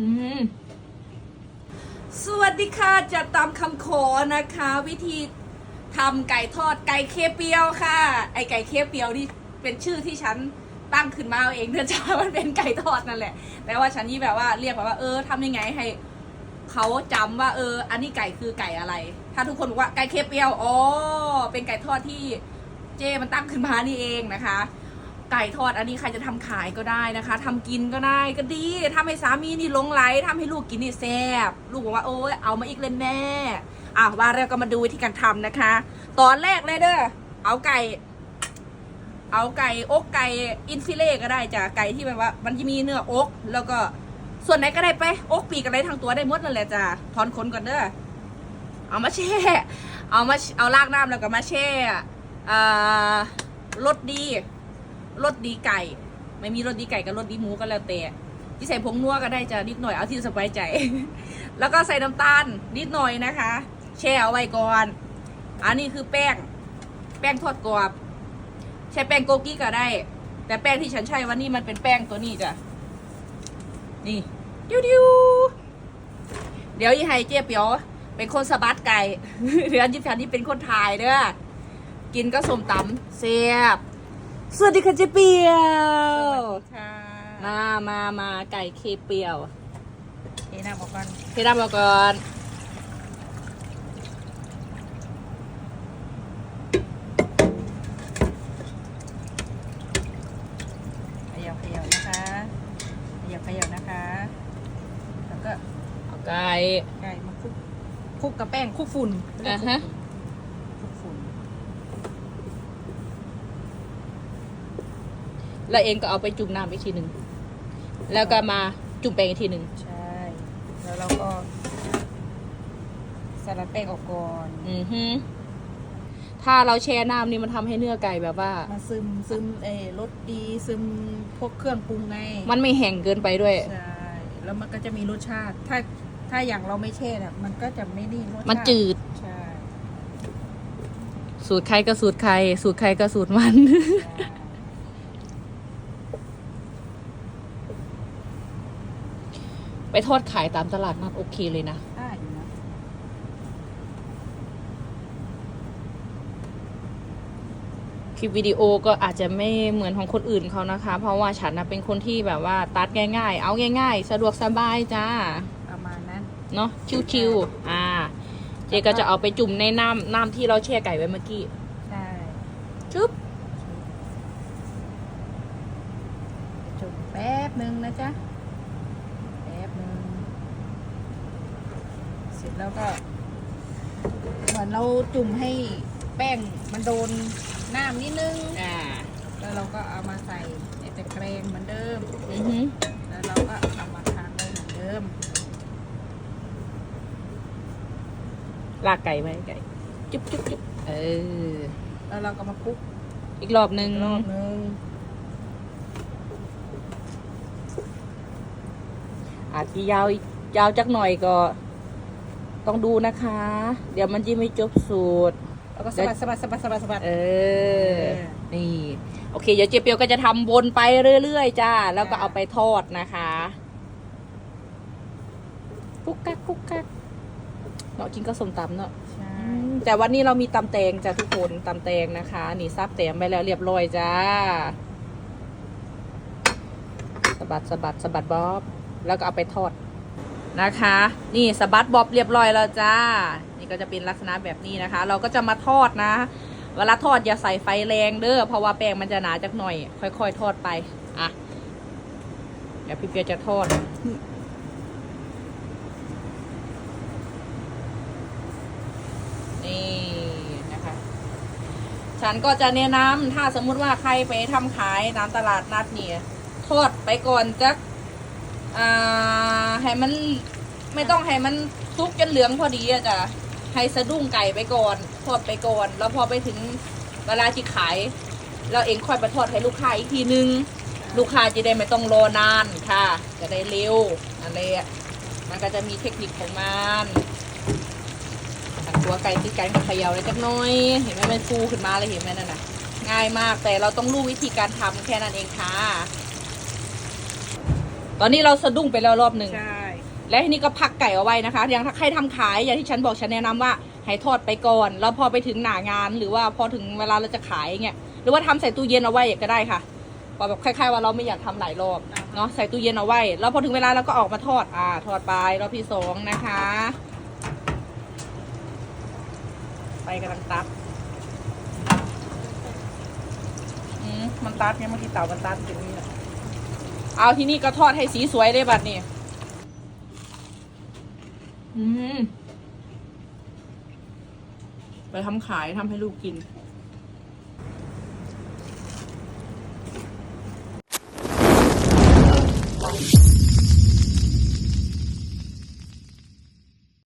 อืมสวัสดีค่ะจะตามคำขอนะคะ วิธีทำไก่ทอดไก่เคเปียวค่ะ ไอไก่เคเปียวนี่เป็นชื่อที่ฉันตั้งขึ้นมาเอาเองเนื่องจากมันเป็นไก่ทอดนั่นแหละแต่ว่าฉันนี่แบบว่าเรียกแบบว่าเออทำยังไงให้เขาจำว่า เออ อันนี้ไก่คือไก่อะไร ถ้าทุกคนบอกว่าไก่เคเปียวอ๋อเป็นไก่ทอดที่เจมันตั้งขึ้นมานี่เองนะคะ ไก่ทอดอันนี้ใครจะทำขายก็ได้นะคะทำกินก็ได้ก็ดีทำให้สามีนี่หลงไหลทำให้ลูกกินนี่แซ่บลูกบอกว่าโอ้ยเอามาอีกเลยแม่อะว่าเราก็มาดูวิธีการทำนะคะ ตอนแรกเลยเด้อเอาไก่ เอาไก่อกไก่อินฟิเล่ก็ได้จ้ะไก่ที่แบบว่า มันจะมีเนื้ออก แล้วก็ส่วนไหนก็ได้ไปอกปีกอะไรทั้งตัวได้หมดนั่นแหละจ้ะถอนขนก่อนเด้อเอามาแช่เอามาเอาลากน้ำแล้วก็มาแช่อ่ารสดี รสดีไก่ ไม่มีรสดีไก่กับรสดีหมูก็แล้วแต่ที่ใส่ผงนัวก็ได้จะนิดหน่อยเอาที่สบายใจ แล้วก็ใส่น้ำตาลนิดหน่อยนะคะ แช่เอาไว้ก่อน อันนี้คือแป้ง แป้งทอดกรอบ ใช้แป้งโกกี้ก็ได้ แต่แป้งที่ฉันใช้วันนี้มันเป็นแป้งตัวนี้จ้ะ นี่ดิวดิวเดี๋ยวยี่ไฮเจี๊ยบเปียวเป็นคนสะบัดไก่เดือนยี่สิบนี่เป็นคนถ่ายเด้อ กินก็สมตำเสียบ สวัสดีค่ะเจ๊เปียว ค่ะมามามาไก่เคเปียวเอ็นะบอกกันพี่ดำมาก่อนขยับขยับนะคะขยับขยับนะคะ แล้วก็เอาไก่ ไก่มาคลุกคลุกกับแป้งคลุกฝุ่นอ่าฮะคลุกฝุ่น แล้วเองก็เอาไปจุ่มน้ำอีกทีหนึ่งแล้วก็มาจุ่มแป้งอีกทีหนึ่งใช่ แล้วเราก็สลัดแป้งออกก่อนอือฮึถ้าเราแช่น้ำนี่มันทำให้เนื้อไก่แบบว่า มาซึมซึมเออรสดีซึมพวกเครื่องปรุงไงมันไม่แห้งเกินไปด้วย ใช่แล้วมันก็จะมีรสชาติ ถ้าถ้าอย่างเราไม่แช่น่ะมันก็จะไม่นี่รสชาติมันจืด ใช่สูตรใครก็สูตรใคร สูตรใครก็สูตรมัน ไปทอดขายตามตลาดนัดโอเคเลยนะ ได้อยู่นะคลิปวิดีโอก็อาจจะไม่เหมือนของคนอื่นเขานะคะ เพราะว่าฉันนะเป็นคนที่แบบว่าตัดง่ายๆ เอาง่าย ๆ สะดวกสบายจ้า ประมาณนั้น เนาะชิวๆอ่า เจก็จะเอาไปจุ่มในน้ำน้ำที่เราแช่ไก่ไว้เมื่อกี้ใช่จุ๊บจุ่มแป๊บหนึ่งนะจ๊ะ แป๊บหนึ่งเสร็จ แล้วก็ เหมือนเราจุ่มให้แป้งมันโดนน้ำนิดนึง อ่า แล้วเราก็เอามาใส่ในตะแกรงเหมือนเดิม อือหือแล้วเราก็เอามาทานได้เหมือนเดิม ลากไก่ไว้ไก่ จุ๊บจุ๊บจุ๊บเออ แล้วเราก็มาคลุกอีกรอบหนึ่งอีกรอบหนึง อาจจะยาวยาวจักหน่อยก็ ต้องดูนะคะ เดี๋ยวมันจะไม่จบสูตร แล้วก็สะบัดสะบัดสะบัดสะบัดสะบัดเออเออ นี่ โอเค เดี๋ยวเจเปียวก็จะทำวนไปเรื่อยๆจ้า แล้วก็เอาไปทอดนะคะกุ๊กกักกุ๊กกักเนาะกินก็สมตำเนาะ ใช่อืมแต่วันนี้เรามีตำแตงจ้ะทุกคนตำแตงนะคะ นี่ซับแตงไปแล้วเรียบร้อยจ้าสะบัดสะบัดสะบัดบ๊อบ แล้วก็เอาไปทอด นะคะ นี่สบัดบ๊อบเรียบร้อยแล้วจ้า นี่ก็จะเป็นลักษณะแบบนี้นะคะ เราก็จะมาทอดนะ เวลาทอดอย่าใส่ไฟแรงเด้อเพราะว่าแป้งมันจะหนาจักหน่อย ค่อยๆ ทอดไปอะเดี๋ยวพี่เปียจะทอดนี่นะคะ ฉันก็จะแนะนำถ้าสมมุติว่าใครไปทำขายตามตลาดนัดเนี่ยทอดไปก่อนจัก อ่าให้มันไม่ต้องให้มันซุกจนเหลืองพอดีอะจ้ะให้สะดุ้งไก่ไปก่อนทอดไปก่อน แล้วพอไปถึงเวลาที่ขาย เราเองค่อยไปทอดให้ลูกค้าอีกทีนึง ลูกค้าจะได้ไม่ต้องรอนานค่ะ จะได้เร็วนั่นเลยมันก็จะมีเทคนิคของมันตักตัวไก่ตีไก่กับเขย่าเลยจักน้อย เห็นไหมมันฟูขึ้นมาเลยเห็นไหมนั่นน่ะ ง่ายมากแต่เราต้องรู้วิธีการทำแค่นั้นเองค่ะ ตอนนี้เราสะดุ้งไปแล้วรอบหนึ่ง ใช่ และทีนี้ก็พักไก่เอาไว้นะคะ อย่างถ้าใครทำขายอย่างที่ฉันบอกฉันแนะนำว่าให้ทอดไปก่อน แล้วพอไปถึงหนางาน หรือว่าพอถึงเวลาเราจะขายเงี้ย หรือว่าทำใส่ตู้เย็นเอาไว้ก็ได้ค่ะพอแบบคล้ายๆว่าเราไม่อยากทำหลายรอบเนาะ ใส่ตู้เย็นเอาไว้ แล้วพอถึงเวลาเราก็ออกมาทอด อ่า ทอดไปรอบที่สองนะคะ ไปกำลังตัดอืมมันตัดเนี่ยเมื่อกี้เต่ามันตัดอย่างนี้แหละ เอาที่นี่ก็ทอดให้สีสวยเลยบัดนี้อืมไปทำขายทำให้ลูกกิน